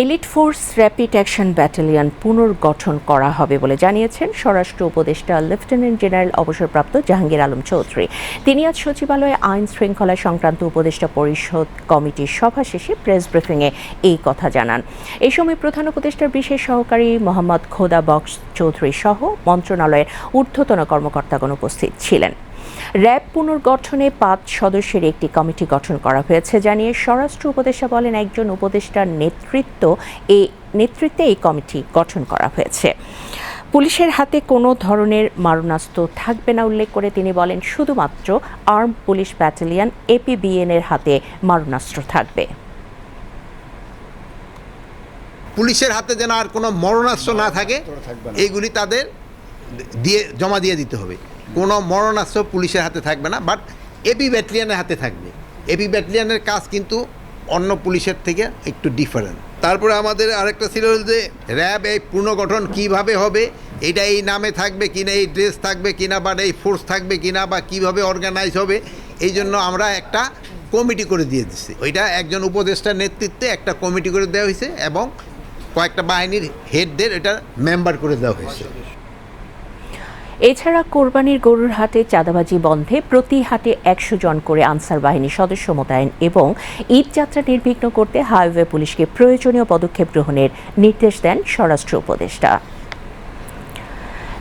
Elite force rapid action battalion পুনর্গঠন করা হবে বলে জানিয়েছেন স্বরাষ্ট্র উপদেষ্টা লেফটেন্যান্ট জেনারেল অবসরপ্রাপ্ত জাহাঙ্গীর আলম চৌধুরী। তিনি আজ সচিবালয়ে আইন শৃঙ্খলা সংক্রান্ত উপদেষ্টা পরিষদ কমিটির সভা শেষে প্রেস ব্রিফিংয়ে এই কথা জানান। এই সময় প্রধান উপদেষ্টার বিশেষ সহকারী মোহাম্মদ খোদা বক্স চৌধুরী সহ মন্ত্রণালয়ের ঊর্ধ্বতন কর্মকর্তাগণ উপস্থিত ছিলেন। র্যাব পুনর্গঠনে পাঁচ সদস্যের একটি কমিটি গঠন করা হয়েছে জানিয়ে স্বরাষ্ট্র উপদেষ্টা বলেন একজন উপদেষ্টার নেতৃত্ব এই নেতৃত্বে এই কমিটি গঠন করা হয়েছে। পুলিশের হাতে কোনো ধরনের মারণাস্ত্র থাকবে না উল্লেখ করে তিনি বলেন শুধুমাত্র আর্ম পুলিশ ব্যাটালিয়ন এপিবিএন এর হাতে মারণাস্ত্র থাকবে। পুলিশের হাতে যেন আর কোনো মরণাস্ত্র না থাকে এইগুলি তাদের দিয়ে জমা দিয়ে দিতে হবে। কোনো মরণাস্ত্র পুলিশের হাতে থাকবে না বাট এপি ব্যাটালিয়নের হাতে থাকবে। এপি ব্যাটালিয়নের কাজ কিন্তু অন্য পুলিশের থেকে একটু ডিফারেন্ট তারপরে আমাদের আরেকটা ছিল যে র্যাব এই পুনর্গঠন কীভাবে হবে, এটা এই নামে থাকবে কিনা, এই ড্রেস থাকবে কিনা, বা এই ফোর্স থাকবে কিনা, বা কীভাবে অর্গানাইজ হবে, এই জন্য আমরা একটা কমিটি করে দিয়ে দিচ্ছি ওইটা একজন উপদেষ্টার নেতৃত্বে একটা কমিটি করে দেওয়া হয়েছে এবং কয়েকটা বাহিনীর হেডদের এটা মেম্বার করে দেওয়া হয়েছে। এছাড়া কোরবানির গরুর হাটে চাঁদাবাজি বন্ধে প্রতি হাটে একশো জন করে আনসার বাহিনীর সদস্য মোতায়েন এবং ঈদ যাত্রা নির্বিঘ্ন করতে হাইওয়ে পুলিশকে প্রয়োজনীয় পদক্ষেপ গ্রহণের নির্দেশ দেন স্বরাষ্ট্র উপদেষ্টা।